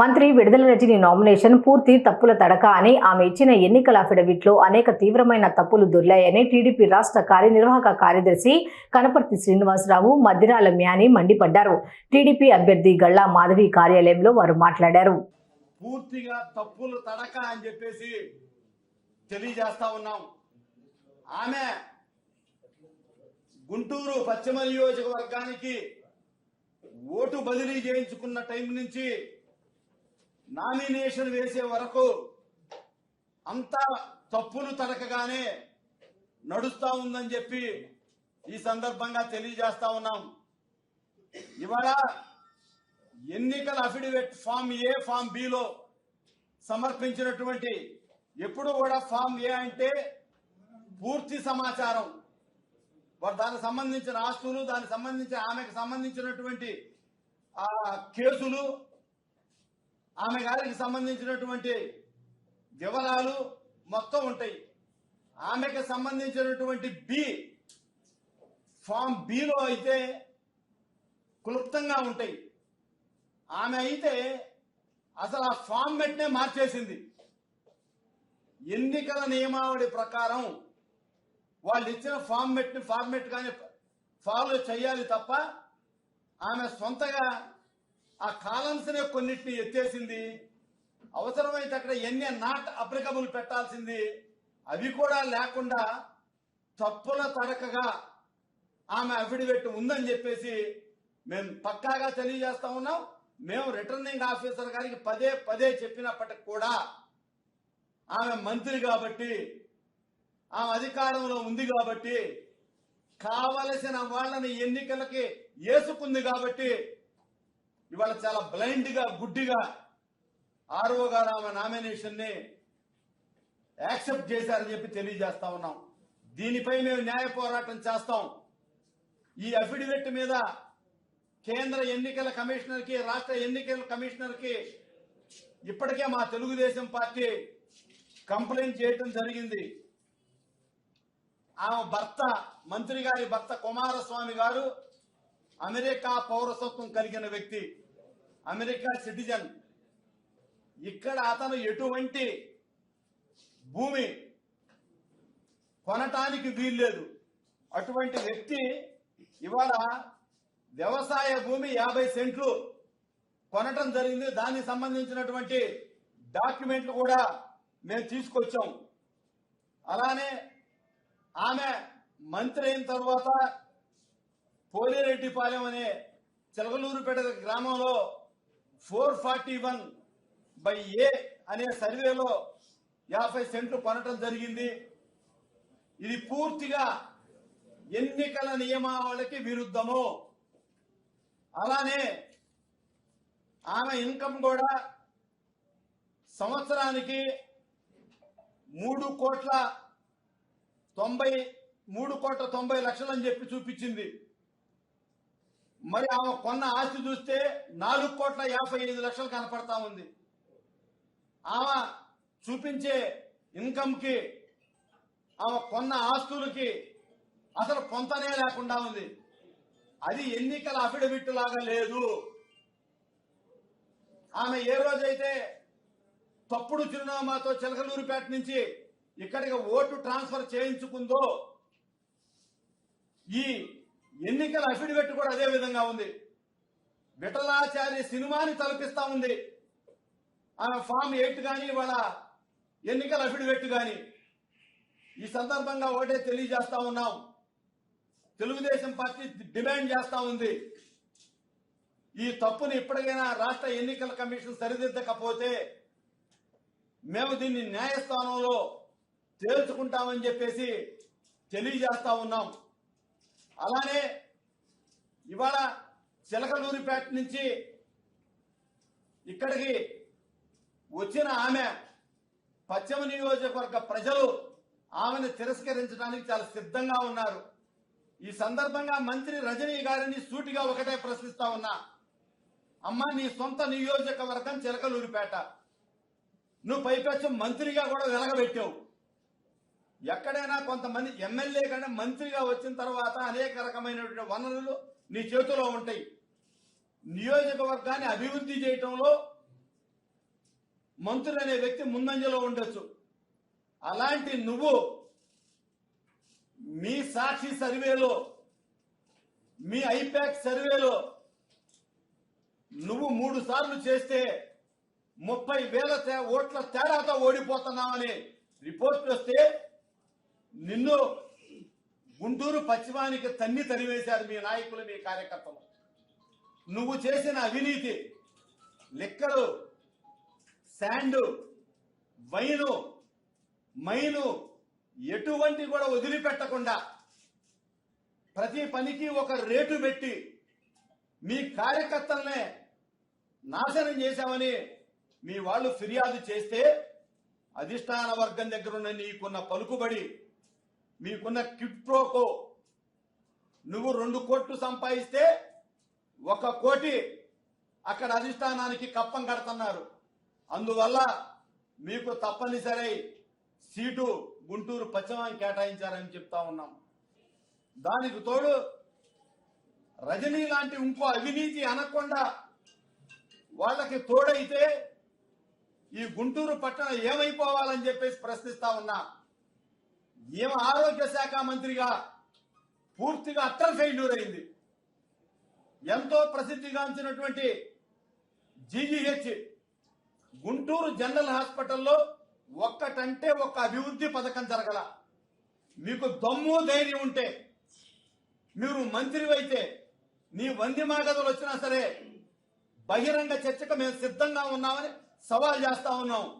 మంత్రి విడుదల రజని నామినేషన్ పూర్తి తప్పుల తడక అని ఆమె ఇచ్చిన ఎన్నికల అఫిడవిట్లో అనేక తీవ్రమైన తప్పులు దొర్లాయని టీడీపీ రాష్ట్ర కార్యనిర్వాహక కార్యదర్శి కనపర్తి శ్రీనివాసరావు మద్దిరాల మ్యాని మండిపడ్డారు. టీడీపీ అభ్యర్థి గళ్ళా మాధవి కార్యాలయంలో వారు మాట్లాడారు. పూర్తిగా తప్పులు తడక అని చెప్పేసి తెలియజేస్తా ఉన్నాం. ఆమె గుంటూరు పశ్చిమ నియోజకవర్గానికి ఓటు బదిలీ చేయించుకున్న టైం నుంచి నామినేషన్ వేసే వరకు అంతా తప్పులు తడకగానే నడుస్తా ఉందని చెప్పి ఈ సందర్భంగా తెలియజేస్తా ఉన్నాం. ఇవాళ ఎన్నికల affidavit form A form below సమర్పించినటువంటి ఎప్పుడు కూడా ఫామ్ ఏ అంటే పూర్తి సమాచారం. వారు దానికి సంబంధించిన ఆస్తులు దానికి సంబంధించిన ఆమెకు సంబంధించినటువంటి ఆ కేసులు ఆమె గారికి సంబంధించినటువంటి వివరాలు మొత్తం ఉంటాయి. ఆమెకు సంబంధించినటువంటి బి ఫామ్ బిలో అయితే క్లుప్తంగా ఉంటాయి. ఆమె అయితే అసలు ఆ ఫామ్ మెట్నే మార్చేసింది. ఎన్నికల నియమావళి ప్రకారం వాళ్ళు ఇచ్చిన ఫార్మెట్ ఫార్మెట్ కానీ ఫాలో చేయాలి తప్ప ఆమె సొంతగా ఆ కాలమ్స్ నే కొన్నిటిని ఎత్తేసింది. అవసరమైతే అక్కడ ఎన్ని నాట్ అప్లికబుల్ పెట్టాల్సింది. అవి కూడా లేకుండా తప్పుల తడకగా ఆమె అఫిడవిట్ ఉందని చెప్పేసి మేము పక్కాగా తెలియజేస్తా ఉన్నాం. మేము రిటర్నింగ్ ఆఫీసర్ గారికి పదే పదే చెప్పినప్పటికి కూడా ఆమె మంత్రి కాబట్టి ఆమె అధికారంలో ఉంది కాబట్టి కావలసిన వాళ్ళని ఎన్నికలకి వేసుకుంది కాబట్టి ఇవాళ చాలా బ్లైండ్గా గుడ్డిగా ఆర్ఓ గారు ఆమె నామినేషన్ని యాక్సెప్ట్ చేశారని చెప్పి తెలియజేస్తా ఉన్నాం. దీనిపై మేము న్యాయ పోరాటం చేస్తాం. ఈ అఫిడవిట్ మీద కేంద్ర ఎన్నికల కమిషనర్కి రాష్ట్ర ఎన్నికల కమిషనర్కి ఇప్పటికే మా తెలుగుదేశం పార్టీ కంప్లైంట్ చేయటం జరిగింది. ఆమె భర్త మంత్రి గారి భర్త కుమారస్వామి గారు అమెరికా పౌరసత్వం కలిగిన వ్యక్తి అమెరికా సిటిజన్. ఇక్కడ అతను ఎటువంటి భూమి కొనటానికి వీల్లేదు. అటువంటి వ్యక్తి ఇవాళ వ్యవసాయ భూమి యాభై సెంట్లు కొనటం జరిగింది. దానికి సంబంధించినటువంటి డాక్యుమెంట్లు కూడా మేము తీసుకొచ్చాం. అలానే ఆమె మంత్రి అయిన తర్వాత పోలిరెడ్డిపాలెం అనే చిలకలూరుపేట గ్రామంలో four forty one by A అనే సర్వేలో యాభై సెంట్లు కొనటం జరిగింది. ఇది పూర్తిగా ఎన్నికల నియమావళికి విరుద్ధము. అలానే ఆమె ఇన్కమ్ కూడా సంవత్సరానికి మూడు కోట్ల తొంభై మూడు కోట్ల తొంభై లక్షలు అని చెప్పి చూపించింది. మరి ఆమె కొన్న ఆస్తి చూస్తే నాలుగు కోట్ల యాభై ఐదు లక్షలు కనపడతా ఉంది. ఆమె చూపించే ఇన్కమ్కి ఆమె కొన్న ఆస్తులకి అసలు కొంతనే లేకుండా ఉంది. అది ఎన్నికల అఫిడవిట్ లాగా లేదు. ఆమె ఏ రోజైతే తప్పుడు చిరునామాతో చిలకలూరుపేట నుంచి ఇక్కడికి ఓటు ట్రాన్స్ఫర్ చేయించుకుందో ఈ ఎన్నికల అఫిడవిట్ కూడా అదే విధంగా ఉంది. విఠలాచార్య సినిమాని తలపిస్తా ఉంది. ఆమె ఫామ్ ఎయిట్ కానీ వాళ్ళ ఎన్నికల అఫిడవిట్ కానీ ఈ సందర్భంగా ఒకటే తెలియజేస్తా ఉన్నాం. తెలుగుదేశం పార్టీ డిమాండ్ చేస్తా ఉంది. ఈ తప్పుని ఇప్పటికైనా రాష్ట్ర ఎన్నికల కమిషన్ సరిదిద్దకపోతే మేము దీన్ని న్యాయస్థానంలో తేల్చుకుంటామని చెప్పేసి తెలియజేస్తా ఉన్నాం. అలానే ఇవాళ చిలకలూరిపేట నుంచి ఇక్కడికి వచ్చిన ఆమె పశ్చిమ నియోజకవర్గ ప్రజలు ఆమెను తిరస్కరించడానికి చాలా సిద్ధంగా ఉన్నారు. ఈ సందర్భంగా మంత్రి రజనీ గారిని సూటిగా ఒకటే ప్రశ్నిస్తా ఉన్నా. అమ్మా నీ సొంత నియోజకవర్గం చిలకలూరిపేట నువ్వు పైపెచ్చు మంత్రిగా కూడా వెలగబెట్టావు. ఎక్కడైనా కొంతమంది ఎమ్మెల్యే కంటే మంత్రిగా వచ్చిన తర్వాత అనేక రకమైనటువంటి వనరులు నీ చేతిలో ఉంటాయి. నియోజకవర్గాన్ని అభివృద్ధి చేయటంలో మంత్రులు అనే వ్యక్తి ముందంజలో ఉండొచ్చు. అలాంటి నువ్వు మీ సాక్షి సర్వేలో మీ ఐపాక్ సర్వేలో నువ్వు మూడు సార్లు చేస్తే ముప్పై వేల తే- ఓట్ల తేడాతో ఓడిపోతున్నామని రిపోర్ట్ వస్తే నిన్ను గుంటూరు పశ్చిమానికి తన్ని తరివేశారు మీ నాయకులు మీ కార్యకర్తలు. నువ్వు చేసిన అవినీతి లిక్కరు శాండు వైను మైను ఎటువంటి కూడా వదిలిపెట్టకుండా ప్రతి పనికి ఒక రేటు పెట్టి మీ కార్యకర్తలనే నాశనం చేశామని మీ వాళ్ళు ఫిర్యాదు చేస్తే అధిష్టాన వర్గం దగ్గర ఉన్న నీకున్న పలుకుబడి మీకున్న కిట్ప్రోకో నువ్వు రెండు కోట్లు సంపాదిస్తే ఒక కోటి అక్కడ అధిష్టానానికి కప్పం కడుతున్నారు. అందువల్ల మీకు తప్పనిసరి సీటు గుంటూరు పశ్చిమాన్ని కేటాయించారని చెప్తా ఉన్నాం. దానికి తోడు రజనీ లాంటి ఇంకో అవినీతి అనకుండా వాళ్ళకి తోడైతే ఈ గుంటూరు పట్టణం ఏమైపోవాలని చెప్పేసి ప్రశ్నిస్తా ఉన్నా. ఈమె ఆరోగ్య శాఖ మంత్రిగా పూర్తిగా అట్టర్ ఫెయిల్యూర్ అయింది ఎంతో ప్రసిద్ధిగాంచినటువంటి జీజీహెచ్ గుంటూరు జనరల్ హాస్పిటల్లో ఒక్కటంటే ఒక్క అభివృద్ధి పథకం జరగల. మీకు దమ్ము ధైర్యం ఉంటే మీరు మంత్రివైతే నీ వంది మాగదులు వచ్చినా సరే బహిరంగ చర్చకు మేము సిద్ధంగా ఉన్నామని సవాల్ చేస్తా ఉన్నాం.